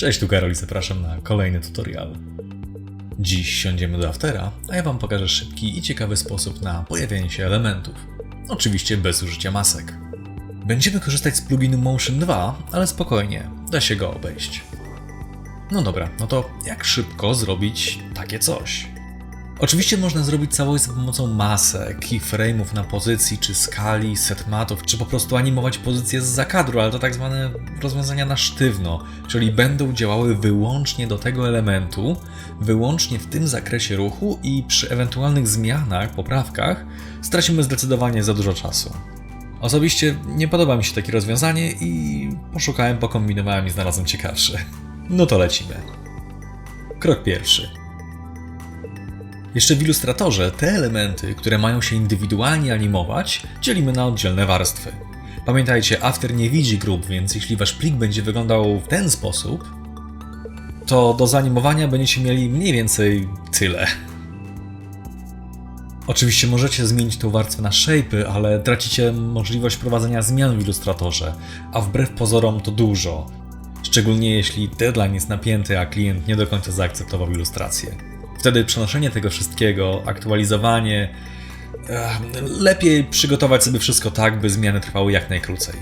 Cześć, tu Karol i zapraszam na kolejny tutorial. Dziś siądziemy do Aftera, a ja Wam pokażę szybki i ciekawy sposób na pojawienie się elementów. Oczywiście bez użycia masek. Będziemy korzystać z pluginu Motion 2, ale spokojnie, da się go obejść. No dobra, no to jak szybko zrobić takie coś? Oczywiście można zrobić całość za pomocą masek, keyframe'ów na pozycji, czy skali, setmatów, czy po prostu animować pozycję z zakadru, ale to tak zwane rozwiązania na sztywno, czyli będą działały wyłącznie do tego elementu, wyłącznie w tym zakresie ruchu i przy ewentualnych zmianach, poprawkach stracimy zdecydowanie za dużo czasu. Osobiście nie podoba mi się takie rozwiązanie i poszukałem, pokombinowałem i znalazłem ciekawsze. No to lecimy. Krok pierwszy. Jeszcze w ilustratorze te elementy, które mają się indywidualnie animować, dzielimy na oddzielne warstwy. Pamiętajcie, After nie widzi grup, więc jeśli wasz plik będzie wyglądał w ten sposób, to do zanimowania będziecie mieli mniej więcej tyle. Oczywiście możecie zmienić tą warstwę na shape'y, ale tracicie możliwość prowadzenia zmian w ilustratorze, a wbrew pozorom to dużo. Szczególnie jeśli deadline jest napięty, a klient nie do końca zaakceptował ilustrację. Wtedy przenoszenie tego wszystkiego, aktualizowanie. ech, Lepiej przygotować sobie wszystko tak, by zmiany trwały jak najkrócej.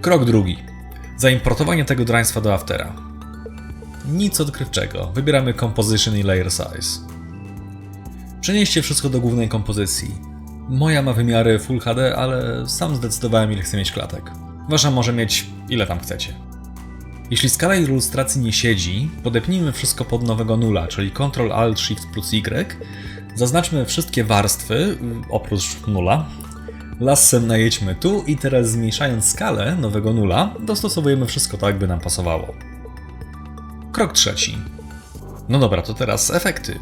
Krok drugi. Zaimportowanie tego draństwa do Aftera. Nic odkrywczego. Wybieramy Composition i Layer Size. Przenieście wszystko do głównej kompozycji. Moja ma wymiary Full HD, ale sam zdecydowałem ile chcę mieć klatek. Wasza może mieć ile tam chcecie. Jeśli skala ilustracji nie siedzi, podepnijmy wszystko pod nowego nula, czyli Ctrl Alt Shift plus Y. Zaznaczmy wszystkie warstwy y, oprócz nula. Lassem najedźmy tu i teraz zmniejszając skalę nowego nula, dostosowujemy wszystko tak, by nam pasowało. Krok trzeci. No dobra, to teraz efekty.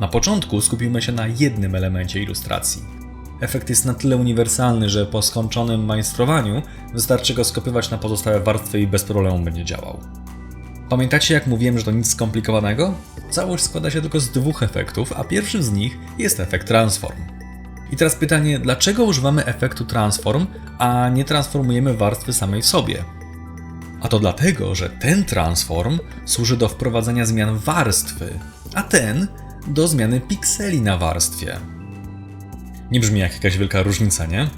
Na początku skupimy się na jednym elemencie ilustracji. Efekt jest na tyle uniwersalny, że po skończonym majstrowaniu wystarczy go skopiować na pozostałe warstwy i bez problemu będzie działał. Pamiętacie jak mówiłem, że to nic skomplikowanego? Całość składa się tylko z dwóch efektów, a pierwszym z nich jest efekt transform. I teraz pytanie, dlaczego używamy efektu transform, a nie transformujemy warstwy samej w sobie? A to dlatego, że ten transform służy do wprowadzenia zmian warstwy, a ten do zmiany pikseli na warstwie. Nie brzmi jak jakaś wielka różnica, nie?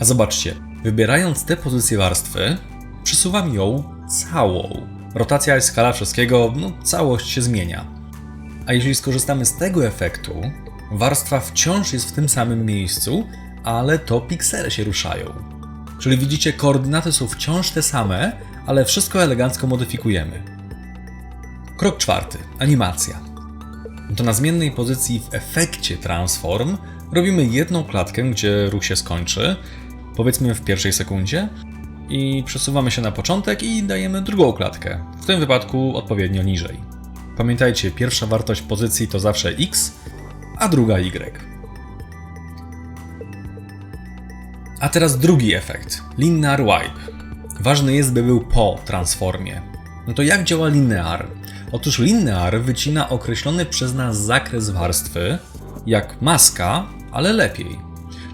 A zobaczcie, wybierając tę pozycję warstwy, przesuwam ją całą. Rotacja i skala wszystkiego, no całość się zmienia. A jeśli skorzystamy z tego efektu, warstwa wciąż jest w tym samym miejscu, ale to piksele się ruszają. Czyli widzicie, koordynaty są wciąż te same, ale wszystko elegancko modyfikujemy. Krok czwarty. Animacja. To na zmiennej pozycji w efekcie transform robimy jedną klatkę, gdzie ruch się skończy, powiedzmy w pierwszej sekundzie, i przesuwamy się na początek i dajemy drugą klatkę, w tym wypadku odpowiednio niżej. Pamiętajcie, pierwsza wartość pozycji to zawsze x, a druga y. A teraz drugi efekt linear wipe. Ważny jest, by był po transformie. No to jak działa linear? Otóż linear wycina określony przez nas zakres warstwy, jak maska, ale lepiej.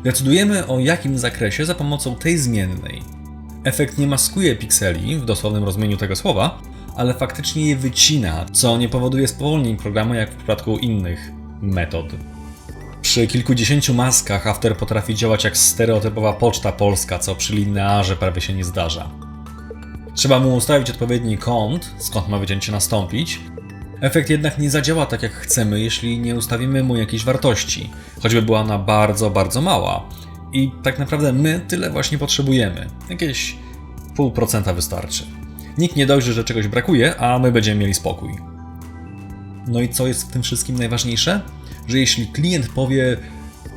Decydujemy o jakim zakresie za pomocą tej zmiennej. Efekt nie maskuje pikseli w dosłownym rozumieniu tego słowa, ale faktycznie je wycina, co nie powoduje spowolnień programu jak w przypadku innych metod. Przy kilkudziesięciu maskach After potrafi działać jak stereotypowa poczta polska, co przy linearze prawie się nie zdarza. Trzeba mu ustawić odpowiedni kąt, skąd ma wycięcie nastąpić. Efekt jednak nie zadziała tak jak chcemy, jeśli nie ustawimy mu jakiejś wartości, choćby była ona bardzo, bardzo mała. I tak naprawdę my tyle właśnie potrzebujemy. Jakieś pół procenta wystarczy. Nikt nie dojrzy, że czegoś brakuje, a my będziemy mieli spokój. No i co jest w tym wszystkim najważniejsze? Że jeśli klient powie,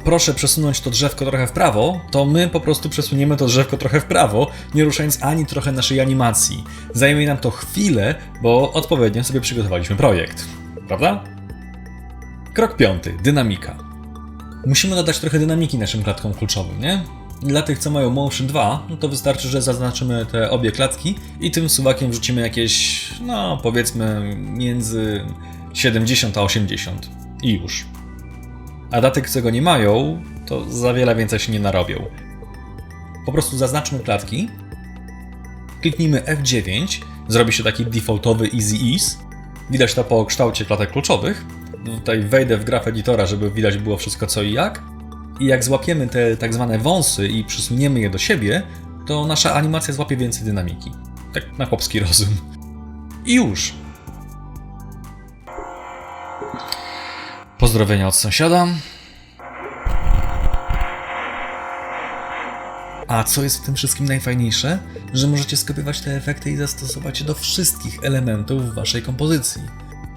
proszę przesunąć to drzewko trochę w prawo, to my po prostu przesuniemy to drzewko trochę w prawo, nie ruszając ani trochę naszej animacji. Zajmie nam to chwilę, bo odpowiednio sobie przygotowaliśmy projekt. Prawda? Krok piąty. Dynamika. Musimy dodać trochę dynamiki naszym klatkom kluczowym, nie? Dla tych, co mają Motion 2, no to wystarczy, że zaznaczymy te obie klatki i tym suwakiem wrzucimy jakieś, no powiedzmy, między 70 a 80. I już. A dla tych, co go nie mają, to za wiele więcej się nie narobią. Po prostu zaznaczmy klatki, kliknijmy F9 zrobi się taki defaultowy easy ease. Widać to po kształcie klatek kluczowych. Tutaj wejdę w graf editora, żeby widać było wszystko co i jak. I jak złapiemy te tak zwane wąsy i przysuniemy je do siebie, to nasza animacja złapie więcej dynamiki. Tak na chłopski rozum. I już. Pozdrowienia od sąsiada. A co jest w tym wszystkim najfajniejsze? Że możecie skopiować te efekty i zastosować je do wszystkich elementów waszej kompozycji.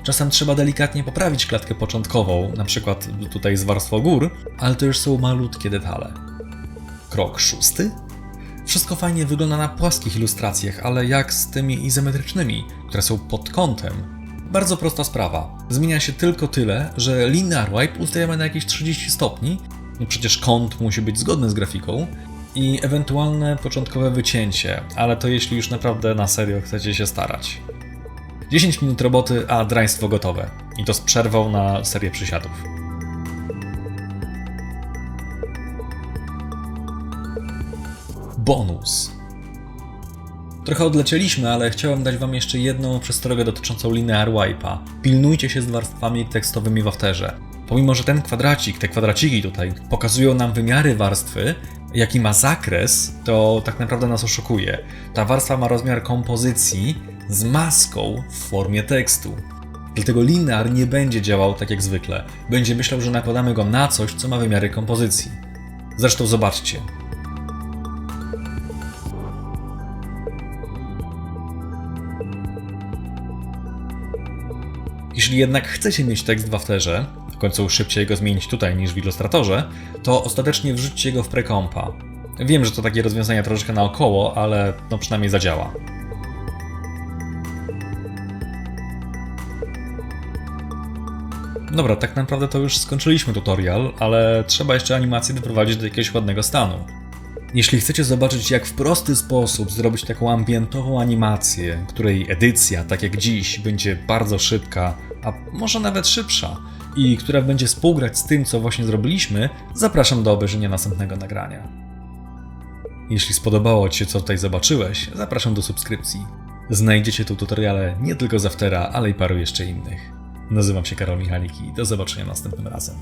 Czasem trzeba delikatnie poprawić klatkę początkową, na przykład tutaj z warstwą gór, ale to już są malutkie detale. Krok szósty. Wszystko fajnie wygląda na płaskich ilustracjach, ale jak z tymi izometrycznymi, które są pod kątem? Bardzo prosta sprawa. Zmienia się tylko tyle, że linear wipe ustawiamy na jakieś 30 stopni, no przecież kąt musi być zgodny z grafiką, i ewentualne początkowe wycięcie, ale to jeśli już naprawdę na serio chcecie się starać. 10 minut roboty, a draństwo gotowe. I to z przerwą na serię przysiadów. Bonus. Trochę odlecieliśmy, ale chciałem dać Wam jeszcze jedną przestrogę dotyczącą linear wipe'a. Pilnujcie się z warstwami tekstowymi w Afterze. Pomimo, że ten kwadracik, te kwadraciki tutaj pokazują nam wymiary warstwy, jaki ma zakres, to tak naprawdę nas oszukuje. Ta warstwa ma rozmiar kompozycji z maską w formie tekstu. Dlatego linear nie będzie działał tak jak zwykle. Będzie myślał, że nakładamy go na coś, co ma wymiary kompozycji. Zresztą zobaczcie. Jeśli jednak chcecie mieć tekst w Afterze, w końcu szybciej go zmienić tutaj niż w Illustratorze, to ostatecznie wrzućcie go w prekompa. Wiem, że to takie rozwiązanie troszeczkę naokoło, ale no przynajmniej zadziała. Dobra, tak naprawdę to już skończyliśmy tutorial, ale trzeba jeszcze animację doprowadzić do jakiegoś ładnego stanu. Jeśli chcecie zobaczyć, jak w prosty sposób zrobić taką ambientową animację, której edycja, tak jak dziś, będzie bardzo szybka, a może nawet szybsza, i która będzie współgrać z tym, co właśnie zrobiliśmy, zapraszam do obejrzenia następnego nagrania. Jeśli spodobało Ci się, co tutaj zobaczyłeś, zapraszam do subskrypcji. Znajdziecie tu tutoriale nie tylko z Aftera, ale i paru jeszcze innych. Nazywam się Karol Michaliki i do zobaczenia następnym razem.